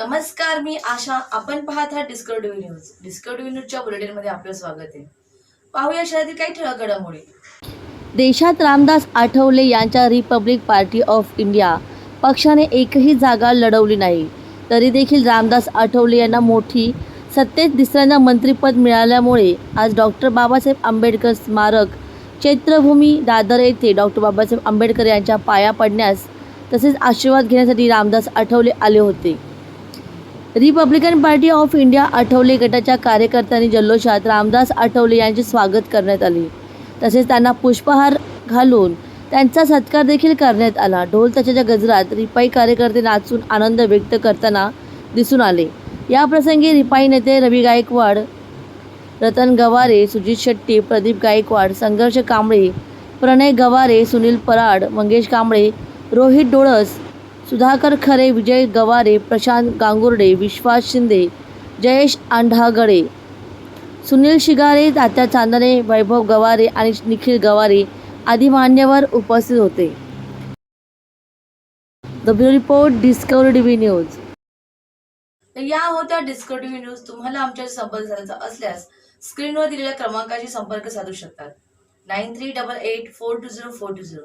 नमस्कार मी आशा. आपण पाहत आहात डिस्कवरी न्यूज डिस्कवरी न्यूजच्या बुलेटिनमध्ये आपलं स्वागत आहे. पाहूया शहरातील काही ठळक घडामोडी. देशात रामदास आठवले यांच्या रिपब्लिक पार्टी ऑफ इंडिया पक्षाने एकही जागा लढवली नाही. तरी देखील रामदास आठवले यांना मोठी सत्तेत तिसऱ्यांदा मंत्रिपद मिळाल्यामुळे आज डॉक्टर बाबासाहेब आंबेडकर स्मारक चैत्रभूमी दादर येथे डॉक्टर बाबासाहेब आंबेडकर यांच्या पाया पडण्यास तसेच आशीर्वाद घेण्यासाठी रामदास आठवले आले होते. Republican Party of India Athawale गटाच्या कार्यकर्त्यांनी जल्लोषात रामदास आठवले यांचे स्वागत करण्यात आले. तसेच त्यांना पुष्पहार घालून त्यांचा सत्कार देखील करण्यात आला. ढोल त्याच्या गजरात रिपाई कार्यकर्ते नाचून आनंद व्यक्त करताना दिसून आले. या प्रसंगी रिपाई नेते रवी गायकवाड रतन गवारे सुजित शेट्टी प्रदीप गायकवाड संघर्ष कांबळे प्रणय गवारे सुनील पराड मंगेश कांबळे रोहित डोळस सुधाकर खरे विजय गवारे प्रशांत गांगुर्डे विश्वास शिंदे जयेश आंढागडे सुनील शिगारे तात्या चांदणे वैभव गवारे आणि निखिल गवारे आदी मान्यवर उपस्थित होते. The bureau report Discovery TV news तर या होत्या डिस्कवरी न्यूज तुम्हाला आमच्या संपर्क साधायचा असल्यास स्क्रीनवर दिलेल्या क्रमांकाशी संपर्क साधू शकतात. Nine three double eight four two zero four two zero.